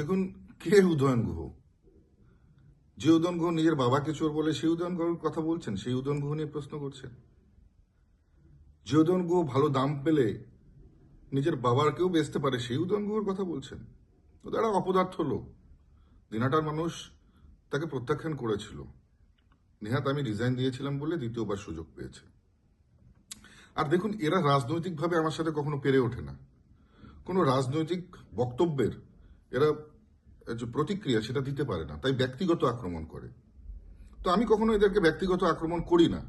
দেখুন, কে উদয়ন গুহ? যে উদয়ন গুহ নিজের বাবাকে চোর বলে, সেই উদয়ন গুহর কথা বলছেন? সেই উদয়ন গুহ নিয়ে প্রশ্ন করছেন। যে উদয়ন গুহ ভালো দাম পেলে নিজের বাবারকেও বেচতে পারে, সেই উদয়ন গুহর কথা বলছেন। তো তারা অপদার্থ লোক। দিনাটার মানুষ তাকে প্রত্যাখ্যান করেছিল। নেহাত আমি রিজাইন দিয়েছিলাম বলে দ্বিতীয়বার সুযোগ পেয়েছে। আর দেখুন, এরা রাজনৈতিকভাবে আমার সাথে কখনো পেরে ওঠে না। কোনো রাজনৈতিক বক্তব্যের এরা যে প্রতিক্রিয়া সেটা দিতে পারে না, তাই ব্যক্তিগত আক্রমণ করে। তো আমি কখনো এদেরকে ব্যক্তিগত আক্রমণ করি না।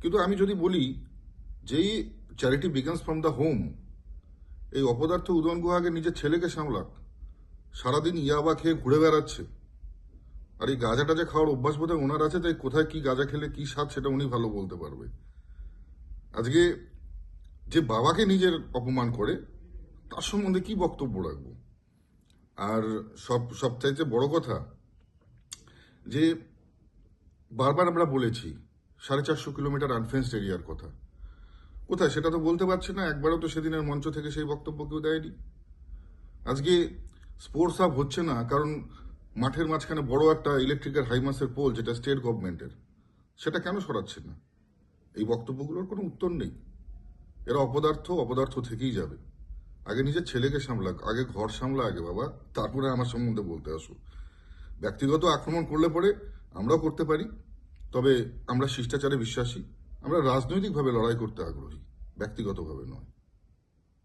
কিন্তু আমি যদি বলি, যেই charity begins from the home এই অপদার্থ উদয়ন গুহাকে নিজের ছেলেকে সামলাক, সারাদিন ইয়াবা খেয়ে ঘুরে বেড়াচ্ছে, আর এই গাঁজা টাজা খাওয়ার অভ্যাস বোধহয় ওনার আছে, তাই কোথায় কি গাঁজা খেলে কি স্বাদ সেটা উনি ভালো বলতে পারবে। আজকে যে বাবাকে নিজের অপমান করে, তার সম্বন্ধে কি বক্তব্য রাখব? আর সব, সবচাইতে বড় কথা যে বারবার আমরা বলেছি, সাড়ে চারশো কিলোমিটার আনফেন্সড এরিয়ার কথা। কোথায়? সেটা তো বলতে পারছি না, একবারও তো সেদিনের মঞ্চ থেকে সেই বক্তব্য কেউ দেয়নি। আজকে স্পোর্টস হাব হচ্ছে না, কারণ মাঠের মাঝখানে বড় একটা ইলেকট্রিক্যাল হাইমাসের পোল যেটা স্টেট গভর্নমেন্টের সেটা কেন সরাচ্ছে না? এই বক্তব্যগুলোর কোনো উত্তর নেই। এরা অপদার্থ অপদার্থ থেকেই যাবে। আগে নিজের ছেলেকে সামলাক, আগে ঘর সামলা আগে বাবা, তারপরে আমার সম্বন্ধে বলতে আসো। ব্যক্তিগত আক্রমণ করলে পরে আমরাও করতে পারি, তবে আমরা শিষ্টাচারে বিশ্বাসী। আমরা রাজনৈতিকভাবে লড়াই করতে আগ্রহী, ব্যক্তিগতভাবে নয়।